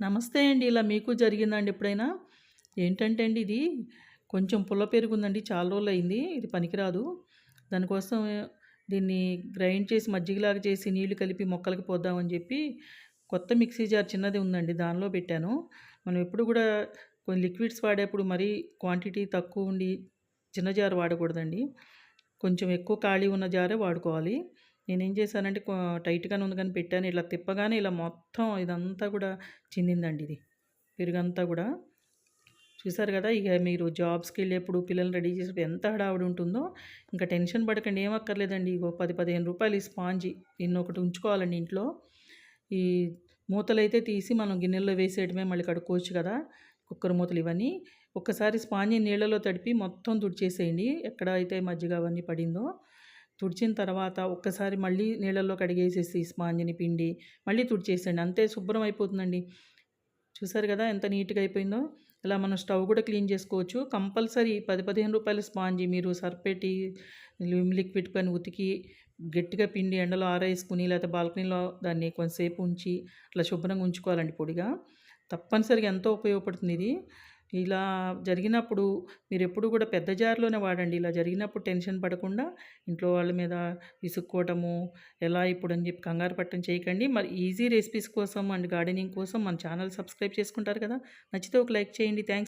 నమస్తే అండి. ఇలా మీకు జరిగిందండి ఎప్పుడైనా? ఏంటంటే అండి ఇది కొంచెం పుల్ల పెరుగుందండి. చాలా రోజులు అయింది ఇది పనికిరాదు. దానికోసం దీన్ని గ్రైండ్ చేసి మజ్జిగలాగా చేసి నీళ్ళు కలిపి మొక్కలకి పోద్దామని చెప్పి కొత్త మిక్సీ జార్ చిన్నది ఉందండి. దానిలో పెట్టాను. మనం ఎప్పుడు కూడా కొన్ని లిక్విడ్స్ వాడేప్పుడు మరీ క్వాంటిటీ తక్కువ ఉండి చిన్న జార్ వాడకూడదండి. కొంచెం ఎక్కువ ఖాళీ ఉన్న జారే వాడుకోవాలి. నేనేం చేశానంటే టైట్‌గానే ఉంది కానీ పెట్టాను. ఇట్లా తిప్పగానే ఇలా మొత్తం ఇదంతా కూడా చిందిందండి ఇది. పెరుగంతా కూడా. చూసారు కదా! ఇక మీరు జాబ్స్కి వెళ్ళేప్పుడు పిల్లల్ని రెడీ చేసేప్పుడు ఎంత హడావిడి ఉంటుందో ఇంకా టెన్షన్ పడకండి. ఏమక్కర్లేదండి ఇగో పది పదిహేను రూపాయలు ఈ దీన్ని ఒకటి ఉంచుకోవాలండి ఇంట్లో. ఈ మూతలైతే తీసి మనం గిన్నెల్లో వేసేయడమే మళ్ళీ కడుక్కోవచ్చు కదా! కుక్కర్ మూతలు ఇవన్నీ. ఒక్కసారి స్పాంజీ నీళ్ళలో తడిపి మొత్తం తుడిచేసేయండి. ఎక్కడ అయితే మజ్జిగ అవన్నీ పడిందో. తుడిచిన తర్వాత ఒక్కసారి మళ్ళీ నీళ్ళల్లో కడిగేసేసి స్పాంజిని పిండి మళ్ళీ తుడిచేసేయండి. అంతే శుభ్రం అయిపోతుందండి. చూసారు కదా! ఎంత నీట్‌గా అయిపోయిందో. ఇలా మనం స్టవ్ కూడా క్లీన్ చేసుకోవచ్చు. కంపల్సరీ పది పదిహేను రూపాయల స్పాంజి మీరు సర్పెట్టి లిక్విడ్ పైన ఉతికి గట్టిగా పిండి ఎండలో ఆరేసుకుని లేకపోతే బాల్కనీలో దాన్ని కొంతసేపు ఉంచి అట్లా శుభ్రంగా ఉంచుకోవాలండి పొడిగా. తప్పనిసరిగా ఎంతో ఉపయోగపడుతుంది ఇది. ఇలా జరిగినప్పుడు మీరు ఎప్పుడు కూడా పెద్ద జార్‌లోనే వాడండి. ఇలా జరిగినప్పుడు టెన్షన్ పడకుండా ఇంట్లో వాళ్ళ మీద విసుక్కోవటము, ఎలా ఇప్పుడని చెప్పి కంగారు పడటం చేయకండి. మరి ఈజీ రెసిపీస్ కోసం అండ్ గార్డెనింగ్ కోసం మన ఛానల్ సబ్స్క్రైబ్ చేసుకుంటారు కదా! నచ్చితే ఒక లైక్ చేయండి. థ్యాంక్స్